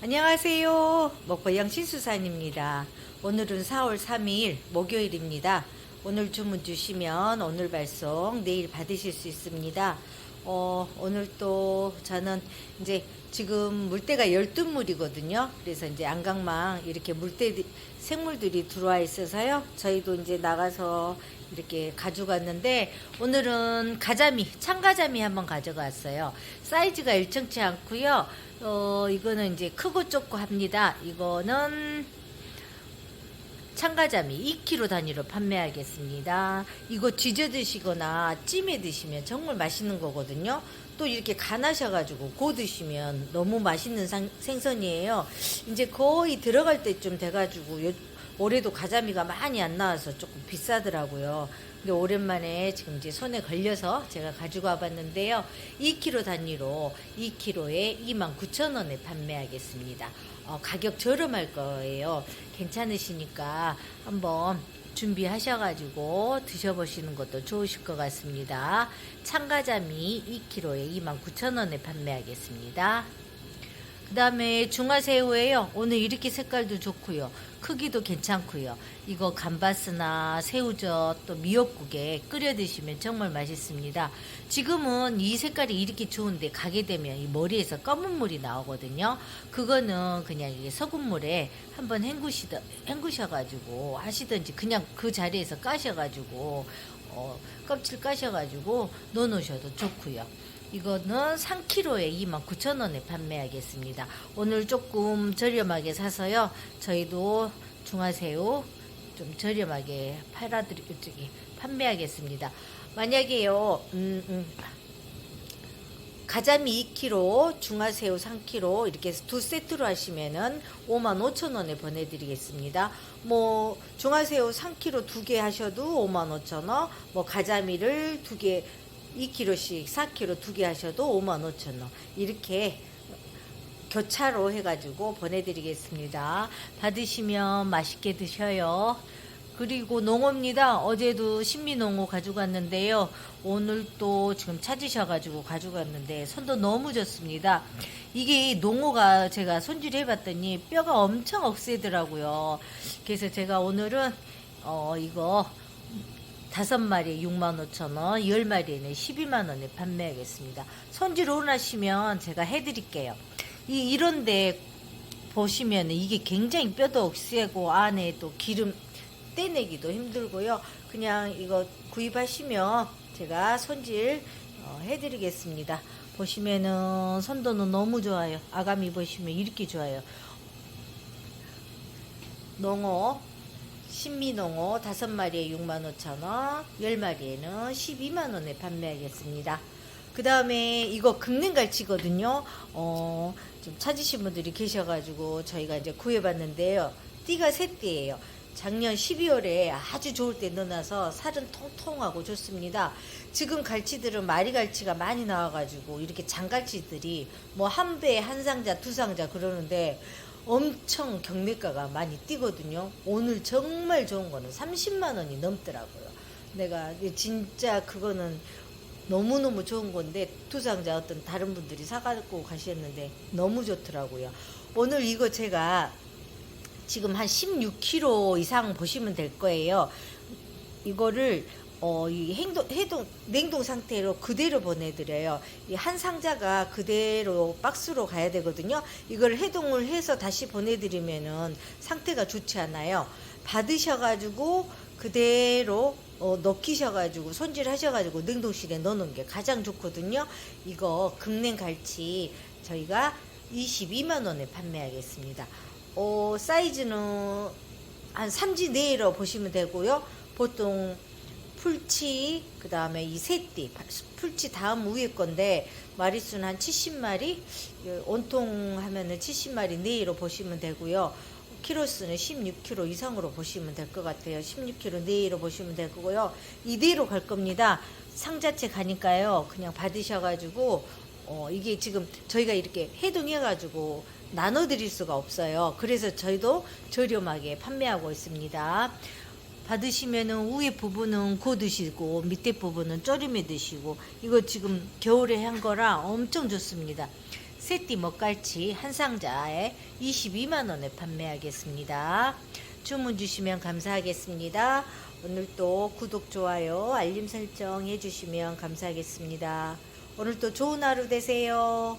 안녕하세요. 먹보양 신수산입니다. 오늘은 4월 3일 목요일입니다. 오늘 주문 주시면 오늘 발송 내일 받으실 수 있습니다. 어, 오늘 또 저는 이제 지금 물때가 12물이거든요. 그래서 이제 안강망 이렇게 물때 생물들이 들어와 있어서요. 저희도 이제 나가서 이렇게 가져갔는데 오늘은 가자미, 참가자미 한번 가져갔어요. 사이즈가 일정치 않고요. 어, 이거는 이제 크고 좁고 합니다. 이거는 참가자미 2kg 단위로 판매하겠습니다. 이거 쥐져 드시거나 찜해 드시면 정말 맛있는 거거든요. 또 이렇게 간하셔가지고 고 드시면 너무 맛있는 상- 생선이에요. 이제 거의 들어갈 때쯤 돼가지고 요- 올해도 가자미가 많이 안 나와서 조금 비싸더라고요. 근데 오랜만에 지금 이제 손에 걸려서 제가 가지고 와봤는데요. 2kg 단위로 2kg에 29,000원에 판매하겠습니다. 어, 가격 저렴할 거예요. 괜찮으시니까 한번 준비하셔가지고 드셔보시는 것도 좋으실 것 같습니다. 참가자미 2kg에 29,000원에 판매하겠습니다. 그 다음에 중화새우예요. 오늘 이렇게 색깔도 좋고요. 크기도 괜찮고요. 이거 감바스나 새우젓 또 미역국에 끓여 드시면 정말 맛있습니다. 지금은 이 색깔이 이렇게 좋은데 가게 되면 이 머리에서 검은 물이 나오거든요. 그거는 그냥 이게 소금물에 한번 헹구시더, 헹구셔가지고 하시든지 그냥 그 자리에서 까셔가지고 어, 껍질 까셔가지고 넣어놓으셔도 좋고요. 이거는 3kg에 29,000원에 판매하겠습니다. 오늘 조금 저렴하게 사서요. 저희도 중화새우 좀 저렴하게 팔아드리, 저기, 판매하겠습니다. 만약에요, 음, 음, 가자미 2kg, 중화새우 3kg 이렇게 두 세트로 하시면은 55,000원에 보내드리겠습니다. 뭐 중화새우 3kg 두 개 하셔도 55,000원, 뭐 가자미를 두 개 2kg씩 4kg 두 개 하셔도 55,000원 이렇게 교차로 해가지고 보내드리겠습니다. 받으시면 맛있게 드셔요. 그리고 농어입니다. 어제도 신미농어 가져갔는데요. 오늘 또 지금 찾으셔가지고 가져갔는데 손도 너무 좋습니다. 이게 농어가 제가 손질해봤더니 뼈가 엄청 억세더라고요. 그래서 제가 오늘은 어 이거 다섯 마리에 6만 5천 원, 열 마리에는 12만 원에 판매하겠습니다. 손질 원하시면 제가 해드릴게요. 이 이런데 보시면 이게 굉장히 뼈도 억세고 안에 또 기름 떼내기도 힘들고요. 그냥 이거 구입하시면 제가 손질 어, 해드리겠습니다. 보시면은 선도는 너무 좋아요. 아가미 보시면 이렇게 좋아요. 농어 신미농어 다섯 마리에 6만 5천 원, 열 마리에는 12만 원에 판매하겠습니다. 그 다음에 이거 금냉갈치거든요. 어, 좀 찾으신 분들이 계셔가지고 저희가 이제 구해봤는데요. 띠가 세 띠예요. 작년 12월에 아주 좋을 때 넣어놔서 살은 통통하고 좋습니다. 지금 갈치들은 마리 갈치가 많이 나와가지고 이렇게 장갈치들이 뭐 한 배에 한 상자 두 상자 그러는데 엄청 경매가가 많이 뛰거든요. 오늘 정말 좋은 거는 30만 원이 넘더라고요. 내가 진짜 그거는 너무너무 좋은 건데 두 상자 어떤 다른 분들이 사가지고 가셨는데 너무 좋더라고요. 오늘 이거 제가 지금 한 16kg 이상 보시면 될 거예요. 이거를 어, 이 행동, 해동, 냉동 상태로 그대로 보내드려요. 이 한 상자가 그대로 박스로 가야 되거든요. 이걸 해동을 해서 다시 보내드리면은 상태가 좋지 않아요. 받으셔가지고 그대로 어, 넣기셔가지고 손질하셔가지고 냉동실에 넣는 게 가장 좋거든요. 이거 금냉 갈치 저희가 22만 원에 판매하겠습니다. 어, 사이즈는 한 3지 내로 보시면 되고요. 보통 풀치 그 다음에 이 새띠 풀치 다음 위에 건데 마리수는 한 70마리 온통 하면은 70마리 내로 보시면 되고요. 키로수는 16kg 이상으로 보시면 될 것 같아요. 16kg 내로 보시면 될 거고요. 이대로 갈 겁니다. 상자체 가니까요. 그냥 받으셔가지고 어, 이게 지금 저희가 이렇게 해동해가지고 나눠드릴 수가 없어요. 그래서 저희도 저렴하게 판매하고 있습니다. 받으시면은 위에 부분은 고 드시고 밑에 부분은 쪼림해 드시고 이거 지금 겨울에 한 거라 엄청 좋습니다. 새띠 먹갈치 한 상자에 22만 원에 판매하겠습니다. 주문 주시면 감사하겠습니다. 오늘도 구독, 좋아요, 알림 설정 해주시면 감사하겠습니다. 오늘도 좋은 하루 되세요.